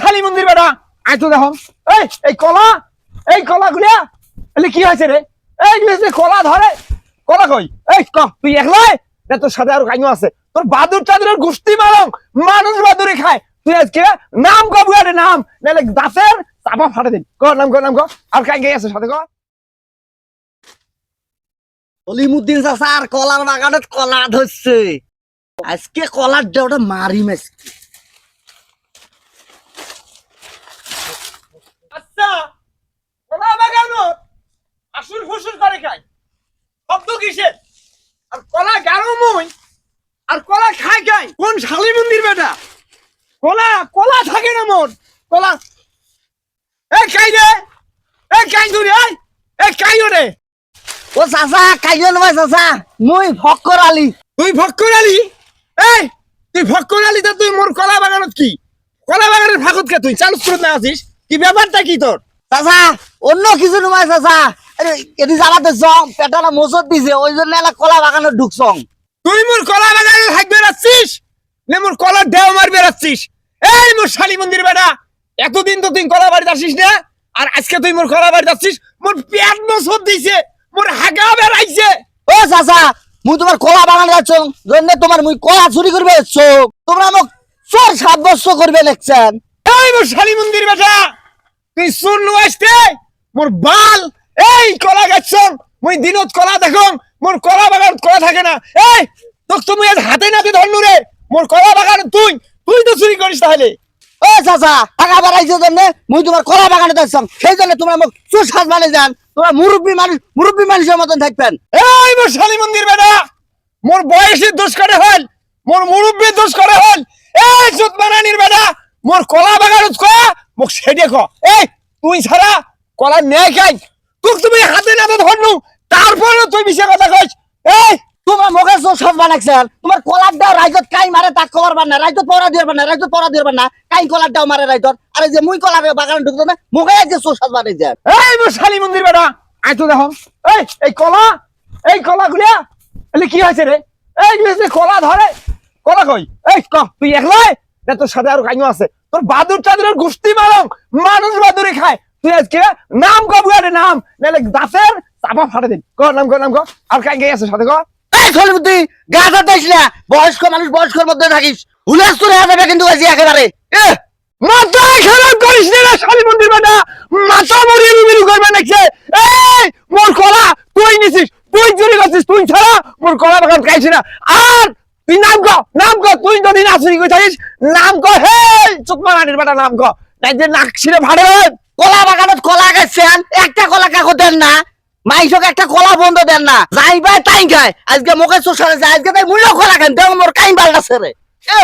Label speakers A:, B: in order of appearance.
A: শালি মন্দির বেটা, আয় তো দেখো। এই এই কলা এই কলা গুলিয়া, এলে কি হয়েছে রে? এই যে কলা ধরে, কলা কই? এই তুই একলাই? না, তোর সাথে আর কাইনো আছে। তোর বাদুর চাদুরের গোষ্ঠী মারং, মানুষ বাদুরে খায়। তুই আজকে নাম ক বুয়ারে নাম, নাহলে দাসের চাপা ফাটে দিন ক, নাম ক নাম ক আর কাই কে আছে সাথে, ক।
B: অলিমুদ্দিন চাচা, আর কলার বাগানত কলা ধরছে। আজকে কলার দেওটা মারি আজকে
A: আচ্ছা কলা বাগানো আসুর ফুসুর শব্দ কিসের? আর কলা মই আর কলা খায় খায় কোন শালি মন্দির বেটা? কলা কলা থাকে না কলা এই খাই রে? এই খাই ধরে? খাই রে?
B: ও চাচা নয় চাচা মুই ফক্কর আলি।
A: তুই ফক্কর আলি? এই তুই ফক্কর আলি তা তুই মোর কলা বাগানত কি? কলা বাগানের ফাঁকত কে তুই? চালু করে না আছিস? কি ব্যাপারটা কি তোর?
B: চাচা অন্য কিছু নয় চাচা। এটি জ্বালাতে জং পেটালা মোচত দিছে ওই জন্য এলা কলা বাগানত ঢুকছং
A: তুই মোর কলা বাগানে হাক বেড়াচ্ছিস নে মোর কলার দেও মার বেড়াচ্ছিস? এই মোর শালি মন্দির বেটা এতদিন তো তুই কলা বাড়ি আসিস না? আর আজকে তুই মোর কলা বাড়ি যাচ্ছিস মোর পেট নসব দিছে মোর হাগা বেড়াইছে।
B: ও চাচা মুই তোমার কলা বাগান যাচ্ছ জন্য তোমার মুই কলা চুরি করবে তোমরা মোক চোর সাব্যস্ত করবে লেখছেন
A: এই মোর শালি মন্দির বেটা তুই শুন আসতে মোর বাল এই কলা গাছ মুই দিনত কলা দেখং মোর কলা বাগান কলা থাকে না। এই তোক তুমি আজ হাতে নাতে ধরনু রে মোর কলা বাগান তুই তুই তো চুরি করিস তাহলে।
B: ও চাচা টাকা বাড়াইছে জন্য মুই তোমার কলা বাগানে যাচ্ছ সেই জন্য তোমরা মোক চোর সাজ মানে যান তোমরা মুরব্বী মানুষ মুরব্বী মানুষের মতন থাকবেন।
A: এই মোর শালি মন্দির বেটা মোর বয়সের দোষ করে হল মোর মুরব্বীর দোষ করে হল। এই চোদ বানানির বেটা মোর কলা বাগানত ক মোক সেডে ক এই, তুই ছাড়া কলা নেই খাই তোক তুমি হাতে নাতে ধরনু তারপরে তুই মিশে কথা কইস। এই,
B: তোমার মুখে চোর সাজ বানাইছেন তোমার কলার দাও, রাইজত কাই মারে তাক খবর পার না। রাইজত পড়া দিবার না, রাইজত পড়া দিবার না। কাই কলার দাও মারে রাইজত। আরে যে মুই কলার বাগানে ঢুকতো না, মুখে যে চোর সাজ বানাইছেন
A: এই মোর শালি মন্দির বেটা। আয় তো দেখো। এই এই কলা এই কলা গুলিয়া, এলে কি হয়েছে রে? এই যে কলা ধরে, কলা কই? এই, ক, তুই একলাই? না তোর সাথে আর কাইনো আছে। তোর বাদুর চাদুরের গোষ্ঠী মারং মানুষ বাদুরে খায়। তুই আজকে নাম ক বুয়ারে নাম? নাহলে দাসের চাপা ফাটে দিন। ক নাম ক নাম ক। আর কাই কে আছে সাথে ক?
B: এই সলিমুদ্দি গাছা দিস না বয়স্ক মানুষ বয়স্কর মধ্যে থাকিস। হুলাস তোর যাবে কিন্তু আজ একেবারে। এ!
A: মাথা খারাপ করিস না শালি মন্দির বেটা মাথা মরিয়ে বিবিরু করবে নাকি? এই মোর কলা তুই নিছিস? তুই চুরি করছিস? তুই ছাড়া মোর কলা বাগান খাইছি না। আর তুই নাম ক নাম ক, তুই যদি না চুরি করে থাকিস, নাম ক হে চুকমা রানীর বেটা নাম ক। যে নাক ছিঁড়ে ভাড়ে
B: কলা বাগানত কলা গেছেন, একটা কলা কাকো দেন না মাইসক একটা কলা বন্ধ দেন না, যাই পায় তাই খায়। আজকে মুখে চোর যায়, আজকে তাই মূল্য কলা খান দেখ মোর কাইম পাল্টাছে রে এ